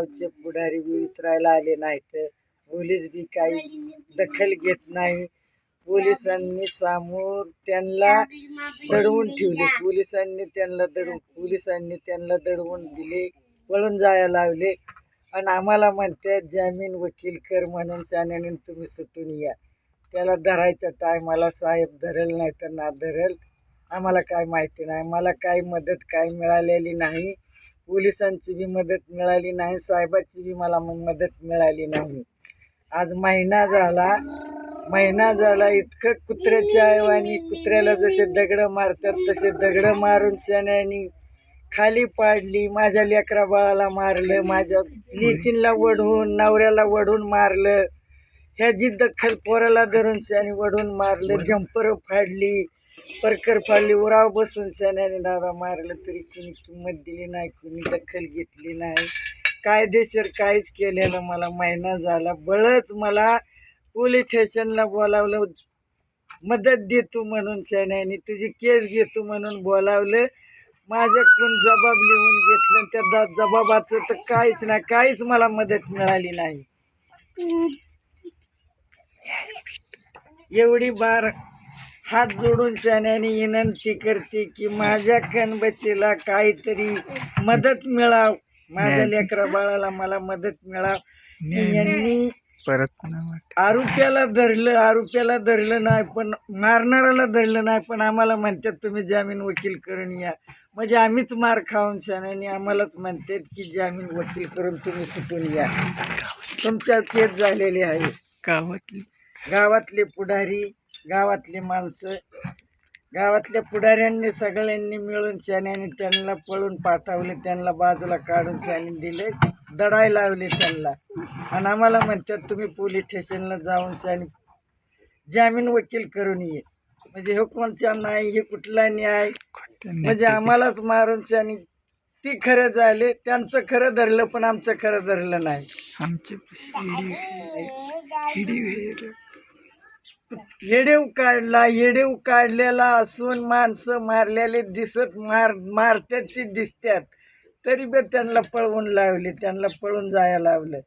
गावचे पुढारी बी विचारायला आले नाहीत. पोलीस बी काही दखल घेत नाही. पोलिसांनी समोर त्यांना दडवून ठेवले. पोलिसांनी त्यांना दडवून पोलिसांनी त्यांना दडवून दिले पळून जायला लावले. आणि आम्हाला म्हणतात जामीन वकील कर म्हणून शाण्याने तुम्ही सुटून या. त्याला धरायच्या टायमाला साहेब धरेल नाही तर ना धरेल. आम्हाला काय माहिती नाही. मला काही मदत काही मिळालेली नाही. पोलिसांची बी मदत मिळाली नाही साहेबाची बी मला मदत मिळाली नाही. आज महिना झाला महिना झाला इतकं कुत्र्याच्या ऐवानी कुत्र्याला जसे दगडं मारतात तसे दगडं मारून शण्यानी खाली पाडली माझ्या लेकरा बाळाला मारलं माझ्या लेकींला वढून नवऱ्याला वढून मारलं ह्याची दखल पोराला धरून शाने वढून मारलं जंपर फाडली परकर फाडली उराव बसून सेनाने दादा मारलं तरी कुणी किंमत दिली नाही कुणी दखल घेतली नाही. कायदेशीर काहीच केलेलं मला महिना झाला. बळच मला पोलीस स्टेशनला बोलावलं मदत देतो म्हणून सैन्याने तुझी केस घेतो म्हणून बोलावलं. माझ्याकडून जबाब लिहून घेतलं आणि त्या दा- जबाबाचं तर काहीच नाही काहीच मला मदत मिळाली नाही. एवढी बार हात जोडून सैन्याने विनंती करते की माझ्या कणबचीला काहीतरी मदत मिळाव. माझ्या लेकरा बाळाला मला मदत मिळाव. की यांनी परत आरोप्याला धरलं आरोप्याला धरलं नाही पण मारणाऱ्याला धरलं नाही पण आम्हाला म्हणतात तुम्ही जामीन वकील करून या. म्हणजे आम्हीच मार खाऊन शाण्याने आम्हालाच म्हणतात की जामीन वकील करून तुम्ही सुटून या. तुमच्या केस झालेली आहे. गावातली. गावातले पुढारी गावातले माणसं गावातल्या पुढाऱ्यांनी सगळ्यांनी मिळून शाण्याने त्यांना पळून पाठवले त्यांना बाजूला काढून शाने दिले दडाय लावले त्यांना. आणि आम्हाला म्हणतात तुम्ही पोलीस स्टेशनला जाऊन शाने जामीन वकील करून ये. म्हणजे हे नाही हे कुठला न्याय? म्हणजे आम्हालाच मारून शाने ती खरं झाले त्यांचं खरं धरलं पण आमचं खरं धरलं नाही. आमचे येडेव काढला येडेव काढलेला असून माणसं मारलेले दिसत मार मारतात ते दिसतात तरी बी त्यांना पळवून लावले त्यांना पळून जायला लावलं.